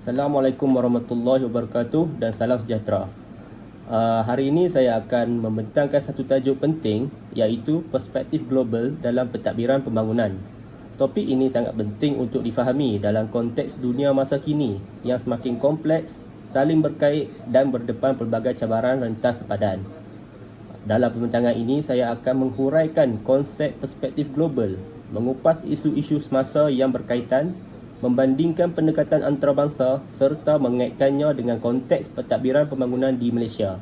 Assalamualaikum warahmatullahi wabarakatuh dan salam sejahtera. Uh, hari ini saya akan membentangkan satu tajuk penting iaitu perspektif global dalam pentadbiran pembangunan. Topik ini sangat penting untuk difahami dalam konteks dunia masa kini yang semakin kompleks, saling berkait dan berdepan pelbagai cabaran rentas sepadan. Dalam pembentangan ini saya akan menghuraikan konsep perspektif global, mengupas isu-isu semasa yang berkaitan membandingkan pendekatan antarabangsa serta mengaitkannya dengan konteks pentadbiran pembangunan di Malaysia.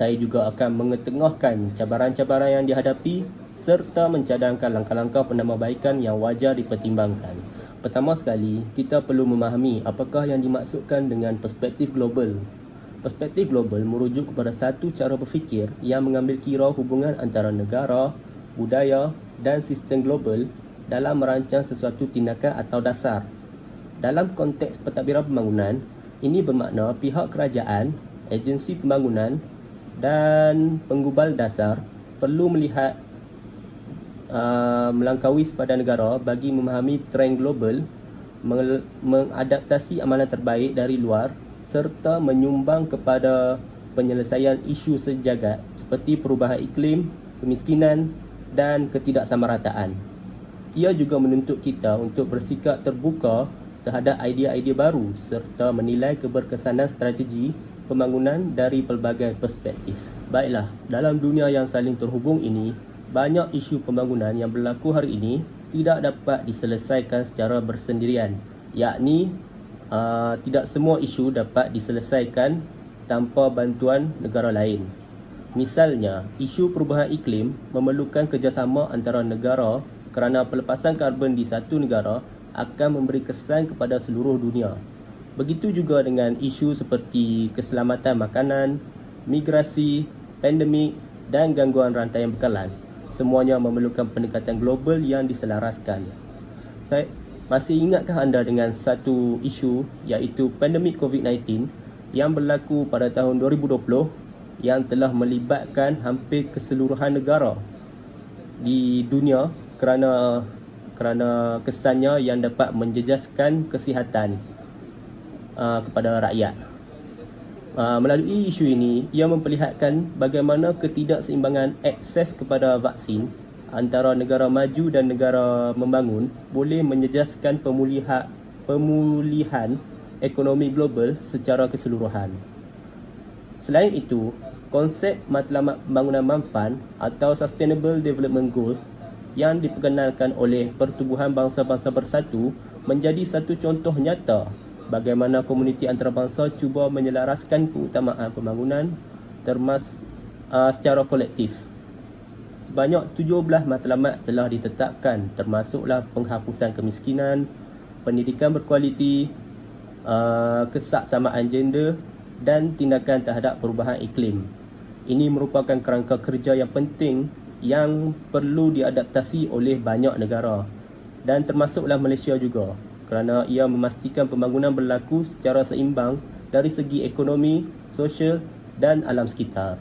Saya juga akan mengetengahkan cabaran-cabaran yang dihadapi serta mencadangkan langkah-langkah penambahbaikan yang wajar dipertimbangkan. Pertama sekali, kita perlu memahami apakah yang dimaksudkan dengan perspektif global. Perspektif global merujuk kepada satu cara berfikir yang mengambil kira hubungan antara negara, budaya dan sistem global dalam merancang sesuatu tindakan atau dasar. Dalam konteks pentadbiran pembangunan, ini bermakna pihak kerajaan, agensi pembangunan dan penggubal dasar perlu melihat uh, melangkaui sepadan negara bagi memahami trend global, mengadaptasi amalan terbaik dari luar serta menyumbang kepada penyelesaian isu sejagat seperti perubahan iklim, kemiskinan dan ketidaksamarataan ia juga menuntut kita untuk bersikap terbuka terhadap idea-idea baru serta menilai keberkesanan strategi pembangunan dari pelbagai perspektif. Baiklah, dalam dunia yang saling terhubung ini, banyak isu pembangunan yang berlaku hari ini tidak dapat diselesaikan secara bersendirian, yakni uh, tidak semua isu dapat diselesaikan tanpa bantuan negara lain. Misalnya, isu perubahan iklim memerlukan kerjasama antara negara kerana pelepasan karbon di satu negara akan memberi kesan kepada seluruh dunia. Begitu juga dengan isu seperti keselamatan makanan, migrasi, pandemik dan gangguan rantai bekalan. Semuanya memerlukan pendekatan global yang diselaraskan. Saya masih ingatkah anda dengan satu isu iaitu pandemik COVID-19 yang berlaku pada tahun 2020 yang telah melibatkan hampir keseluruhan negara di dunia kerana kerana kesannya yang dapat menjejaskan kesihatan uh, kepada rakyat. Uh, melalui isu ini, ia memperlihatkan bagaimana ketidakseimbangan akses kepada vaksin antara negara maju dan negara membangun boleh menjejaskan pemulihan, pemulihan ekonomi global secara keseluruhan. Selain itu, konsep matlamat pembangunan mampan atau Sustainable Development Goals yang diperkenalkan oleh Pertubuhan Bangsa-Bangsa Bersatu menjadi satu contoh nyata bagaimana komuniti antarabangsa cuba menyelaraskan keutamaan pembangunan termas uh, secara kolektif. Sebanyak 17 matlamat telah ditetapkan termasuklah penghapusan kemiskinan, pendidikan berkualiti, uh, kesaksamaan gender dan tindakan terhadap perubahan iklim. Ini merupakan kerangka kerja yang penting yang perlu diadaptasi oleh banyak negara dan termasuklah Malaysia juga kerana ia memastikan pembangunan berlaku secara seimbang dari segi ekonomi, sosial dan alam sekitar.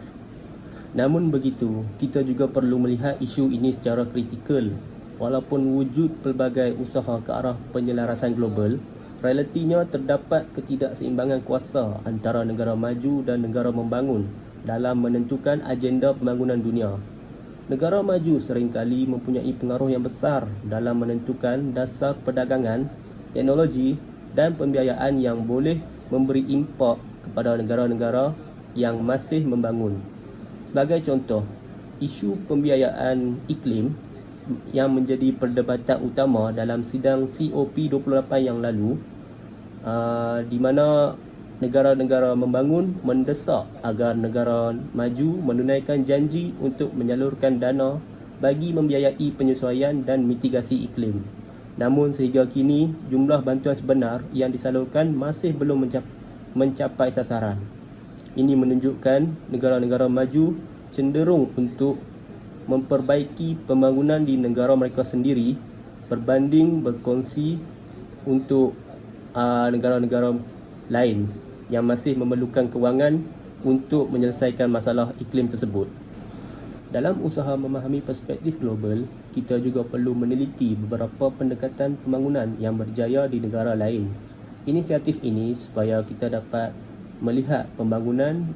Namun begitu, kita juga perlu melihat isu ini secara kritikal. Walaupun wujud pelbagai usaha ke arah penyelarasan global, realitinya terdapat ketidakseimbangan kuasa antara negara maju dan negara membangun dalam menentukan agenda pembangunan dunia. Negara maju seringkali mempunyai pengaruh yang besar dalam menentukan dasar perdagangan, teknologi dan pembiayaan yang boleh memberi impak kepada negara-negara yang masih membangun. Sebagai contoh, isu pembiayaan iklim yang menjadi perdebatan utama dalam sidang COP28 yang lalu uh, di mana negara-negara membangun mendesak agar negara maju menunaikan janji untuk menyalurkan dana bagi membiayai penyesuaian dan mitigasi iklim. Namun sehingga kini jumlah bantuan sebenar yang disalurkan masih belum mencapai sasaran. Ini menunjukkan negara-negara maju cenderung untuk memperbaiki pembangunan di negara mereka sendiri berbanding berkongsi untuk uh, negara-negara lain yang masih memerlukan kewangan untuk menyelesaikan masalah iklim tersebut. Dalam usaha memahami perspektif global, kita juga perlu meneliti beberapa pendekatan pembangunan yang berjaya di negara lain. Inisiatif ini supaya kita dapat melihat pembangunan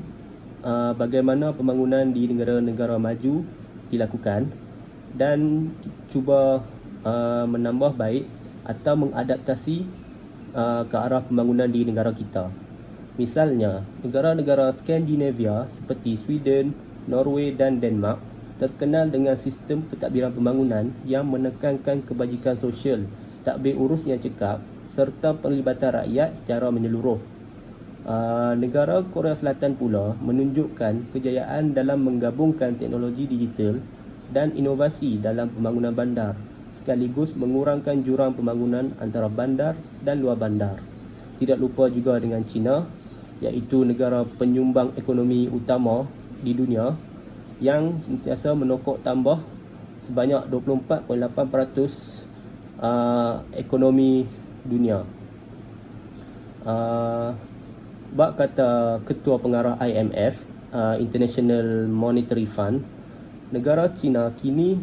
bagaimana pembangunan di negara-negara maju dilakukan dan cuba menambah baik atau mengadaptasi ke arah pembangunan di negara kita. Misalnya, negara-negara Skandinavia seperti Sweden, Norway dan Denmark terkenal dengan sistem pentadbiran pembangunan yang menekankan kebajikan sosial, takbir urus yang cekap serta penglibatan rakyat secara menyeluruh. Uh, negara Korea Selatan pula menunjukkan kejayaan dalam menggabungkan teknologi digital dan inovasi dalam pembangunan bandar sekaligus mengurangkan jurang pembangunan antara bandar dan luar bandar. Tidak lupa juga dengan China iaitu negara penyumbang ekonomi utama di dunia yang sentiasa menokok tambah sebanyak 24.8% uh, ekonomi dunia. Uh, bak kata ketua pengarah IMF, uh, International Monetary Fund, negara China kini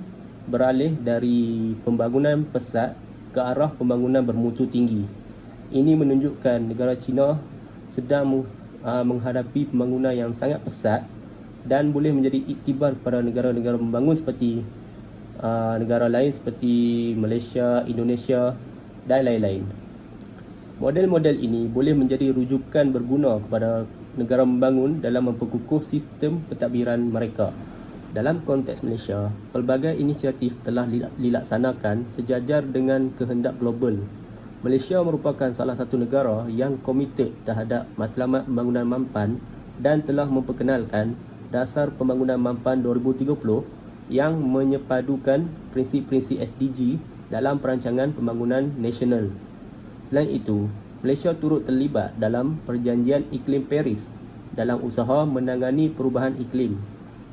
beralih dari pembangunan pesat ke arah pembangunan bermutu tinggi. Ini menunjukkan negara China sedang uh, menghadapi pembangunan yang sangat pesat dan boleh menjadi iktibar kepada negara-negara membangun seperti uh, negara lain seperti Malaysia, Indonesia dan lain-lain. Model-model ini boleh menjadi rujukan berguna kepada negara membangun dalam memperkukuh sistem pentadbiran mereka. Dalam konteks Malaysia, pelbagai inisiatif telah dilaksanakan sejajar dengan kehendak global. Malaysia merupakan salah satu negara yang komited terhadap matlamat pembangunan mampan dan telah memperkenalkan dasar pembangunan mampan 2030 yang menyepadukan prinsip-prinsip SDG dalam perancangan pembangunan nasional. Selain itu, Malaysia turut terlibat dalam perjanjian iklim Paris dalam usaha menangani perubahan iklim.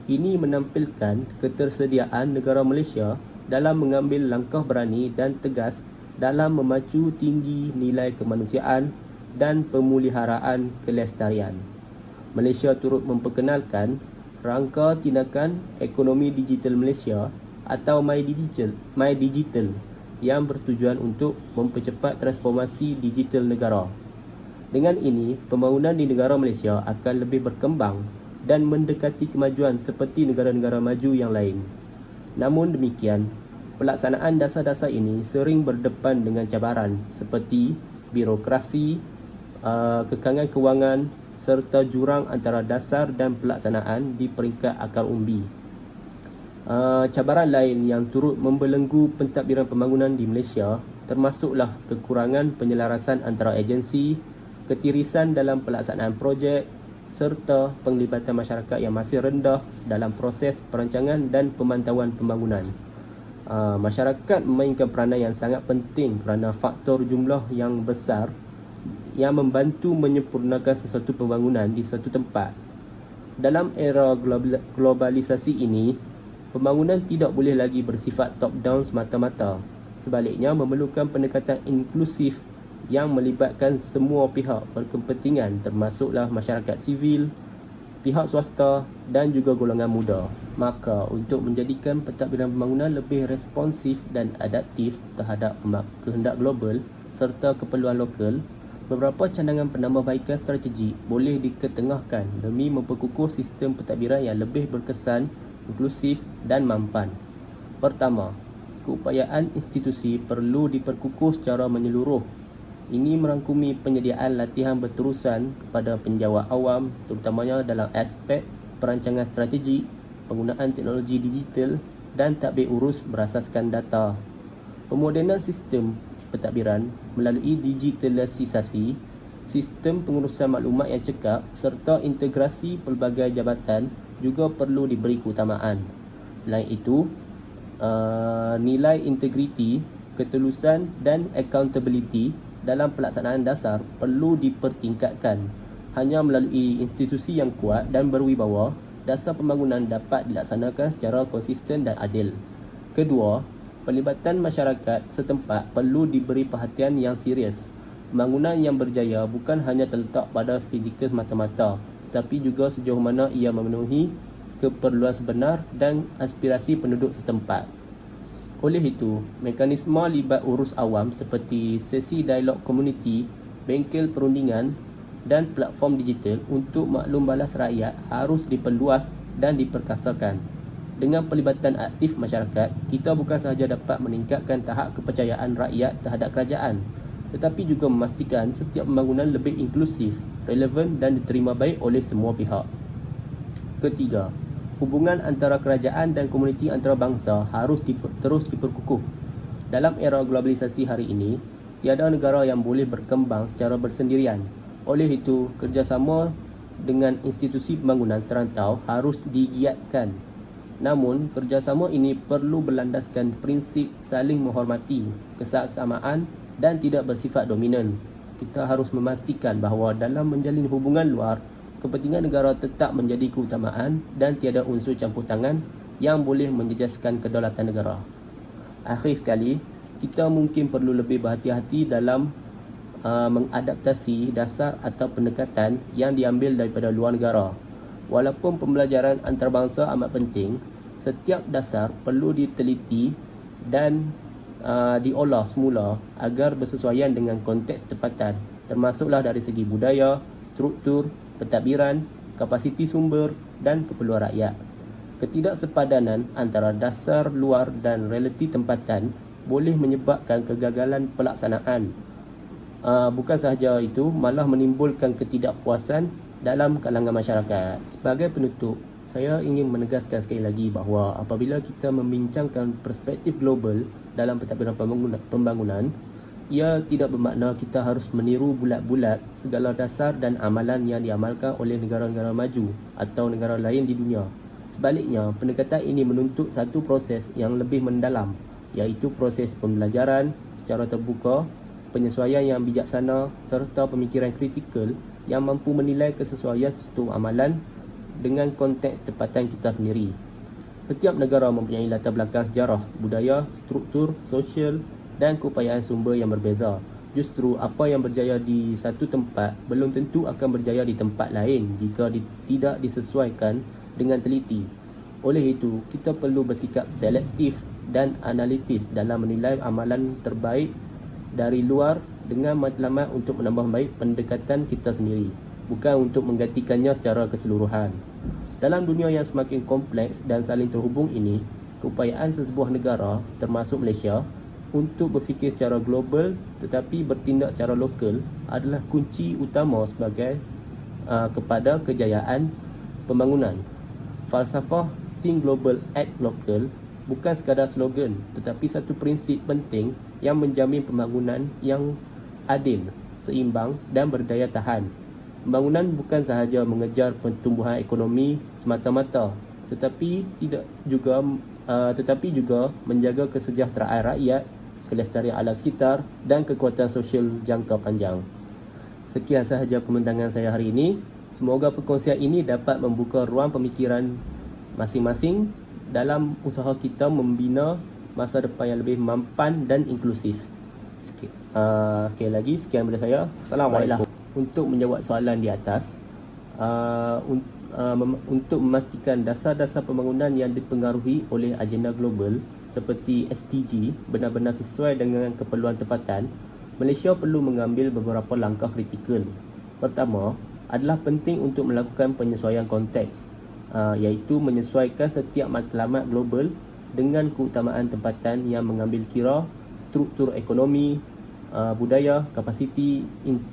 Ini menampilkan ketersediaan negara Malaysia dalam mengambil langkah berani dan tegas dalam memacu tinggi nilai kemanusiaan dan pemuliharaan kelestarian. Malaysia turut memperkenalkan rangka tindakan ekonomi digital Malaysia atau My Digital, My Digital yang bertujuan untuk mempercepat transformasi digital negara. Dengan ini, pembangunan di negara Malaysia akan lebih berkembang dan mendekati kemajuan seperti negara-negara maju yang lain. Namun demikian, pelaksanaan dasar-dasar ini sering berdepan dengan cabaran seperti birokrasi, uh, kekangan kewangan serta jurang antara dasar dan pelaksanaan di peringkat akar umbi. Uh, cabaran lain yang turut membelenggu pentadbiran pembangunan di Malaysia termasuklah kekurangan penyelarasan antara agensi, ketirisan dalam pelaksanaan projek serta penglibatan masyarakat yang masih rendah dalam proses perancangan dan pemantauan pembangunan. Uh, masyarakat memainkan peranan yang sangat penting kerana faktor jumlah yang besar yang membantu menyempurnakan sesuatu pembangunan di suatu tempat. Dalam era globalisasi ini, Pembangunan tidak boleh lagi bersifat top-down semata-mata. Sebaliknya, memerlukan pendekatan inklusif yang melibatkan semua pihak berkepentingan termasuklah masyarakat sivil, pihak swasta dan juga golongan muda. Maka, untuk menjadikan pentadbiran pembangunan lebih responsif dan adaptif terhadap kehendak global serta keperluan lokal, beberapa cadangan penambahbaikan strategi boleh diketengahkan demi memperkukuh sistem pentadbiran yang lebih berkesan inklusif dan mampan. Pertama, keupayaan institusi perlu diperkukuh secara menyeluruh. Ini merangkumi penyediaan latihan berterusan kepada penjawat awam terutamanya dalam aspek perancangan strategi, penggunaan teknologi digital dan takbir urus berasaskan data. Pemodenan sistem pentadbiran melalui digitalisasi, sistem pengurusan maklumat yang cekap serta integrasi pelbagai jabatan juga perlu diberi keutamaan. Selain itu, uh, nilai integriti, ketulusan dan accountability dalam pelaksanaan dasar perlu dipertingkatkan. Hanya melalui institusi yang kuat dan berwibawa, dasar pembangunan dapat dilaksanakan secara konsisten dan adil. Kedua, pelibatan masyarakat setempat perlu diberi perhatian yang serius. Pembangunan yang berjaya bukan hanya terletak pada fizikal semata-mata, tetapi juga sejauh mana ia memenuhi keperluan sebenar dan aspirasi penduduk setempat. Oleh itu, mekanisme libat urus awam seperti sesi dialog komuniti bengkel perundingan dan platform digital untuk maklum balas rakyat harus diperluas dan diperkasakan. Dengan pelibatan aktif masyarakat, kita bukan sahaja dapat meningkatkan tahap kepercayaan rakyat terhadap kerajaan, tetapi juga memastikan setiap pembangunan lebih inklusif, relevan dan diterima baik oleh semua pihak. Ketiga, hubungan antara kerajaan dan komuniti antarabangsa harus diper, terus diperkukuh. Dalam era globalisasi hari ini, tiada negara yang boleh berkembang secara bersendirian. Oleh itu, kerjasama dengan institusi pembangunan serantau harus digiatkan. Namun, kerjasama ini perlu berlandaskan prinsip saling menghormati, kesamaan dan tidak bersifat dominan. Kita harus memastikan bahawa dalam menjalin hubungan luar, kepentingan negara tetap menjadi keutamaan dan tiada unsur campur tangan yang boleh menjejaskan kedaulatan negara. Akhir sekali, kita mungkin perlu lebih berhati-hati dalam uh, mengadaptasi dasar atau pendekatan yang diambil daripada luar negara. Walaupun pembelajaran antarabangsa amat penting, setiap dasar perlu diteliti dan uh, diolah semula agar bersesuaian dengan konteks tempatan termasuklah dari segi budaya, struktur, pentadbiran, kapasiti sumber dan keperluan rakyat. Ketidaksepadanan antara dasar luar dan realiti tempatan boleh menyebabkan kegagalan pelaksanaan. Uh, bukan sahaja itu, malah menimbulkan ketidakpuasan dalam kalangan masyarakat. Sebagai penutup, saya ingin menegaskan sekali lagi bahawa apabila kita membincangkan perspektif global dalam pentadbiran pembangunan, ia tidak bermakna kita harus meniru bulat-bulat segala dasar dan amalan yang diamalkan oleh negara-negara maju atau negara lain di dunia. Sebaliknya, pendekatan ini menuntut satu proses yang lebih mendalam, iaitu proses pembelajaran secara terbuka, penyesuaian yang bijaksana serta pemikiran kritikal yang mampu menilai kesesuaian sesuatu amalan dengan konteks tempatan kita sendiri. Setiap negara mempunyai latar belakang sejarah, budaya, struktur, sosial dan keupayaan sumber yang berbeza. Justru apa yang berjaya di satu tempat belum tentu akan berjaya di tempat lain jika di, tidak disesuaikan dengan teliti. Oleh itu, kita perlu bersikap selektif dan analitis dalam menilai amalan terbaik dari luar dengan matlamat untuk menambah baik pendekatan kita sendiri, bukan untuk menggantikannya secara keseluruhan. Dalam dunia yang semakin kompleks dan saling terhubung ini, keupayaan sesebuah negara, termasuk Malaysia, untuk berfikir secara global tetapi bertindak secara lokal adalah kunci utama sebagai uh, kepada kejayaan pembangunan. Falsafah Think Global Act Local bukan sekadar slogan tetapi satu prinsip penting yang menjamin pembangunan yang adil, seimbang dan berdaya tahan. Pembangunan bukan sahaja mengejar pertumbuhan ekonomi semata-mata tetapi tidak juga uh, tetapi juga menjaga kesejahteraan rakyat kelestarian alam sekitar dan kekuatan sosial jangka panjang. Sekian sahaja pemandangan saya hari ini. Semoga perkongsian ini dapat membuka ruang pemikiran masing-masing dalam usaha kita membina masa depan yang lebih mampan dan inklusif. Sekali, uh, sekali lagi, sekian daripada saya. Assalamualaikum. Untuk menjawab soalan di atas, uh, un, uh, mem- untuk memastikan dasar-dasar pembangunan yang dipengaruhi oleh agenda global seperti SDG benar-benar sesuai dengan keperluan tempatan, Malaysia perlu mengambil beberapa langkah kritikal. Pertama, adalah penting untuk melakukan penyesuaian konteks, uh, iaitu menyesuaikan setiap matlamat global dengan keutamaan tempatan yang mengambil kira struktur ekonomi, uh, budaya, kapasiti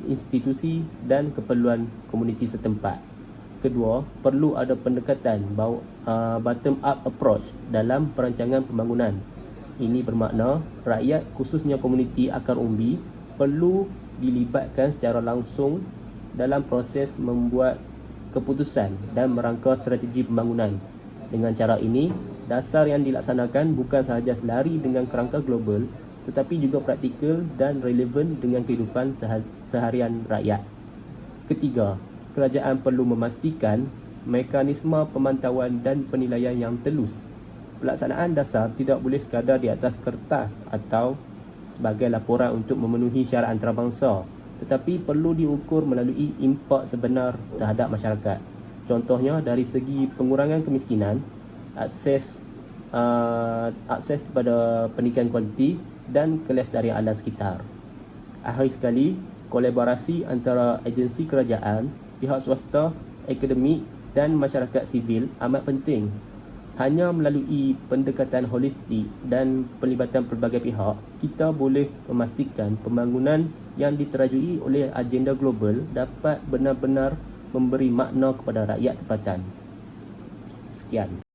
institusi dan keperluan komuniti setempat. Kedua, perlu ada pendekatan uh, bottom up approach dalam perancangan pembangunan. Ini bermakna rakyat khususnya komuniti akar umbi perlu dilibatkan secara langsung dalam proses membuat keputusan dan merangka strategi pembangunan. Dengan cara ini, dasar yang dilaksanakan bukan sahaja selari dengan kerangka global tetapi juga praktikal dan relevan dengan kehidupan seharian rakyat. Ketiga, kerajaan perlu memastikan mekanisme pemantauan dan penilaian yang telus. Pelaksanaan dasar tidak boleh sekadar di atas kertas atau sebagai laporan untuk memenuhi syarat antarabangsa tetapi perlu diukur melalui impak sebenar terhadap masyarakat. Contohnya dari segi pengurangan kemiskinan, akses uh, akses kepada pendidikan kualiti dan kelestarian alam sekitar. Akhir sekali, kolaborasi antara agensi kerajaan, pihak swasta, akademik dan masyarakat sivil amat penting. Hanya melalui pendekatan holistik dan pelibatan pelbagai pihak, kita boleh memastikan pembangunan yang diterajui oleh agenda global dapat benar-benar memberi makna kepada rakyat tempatan. Sekian.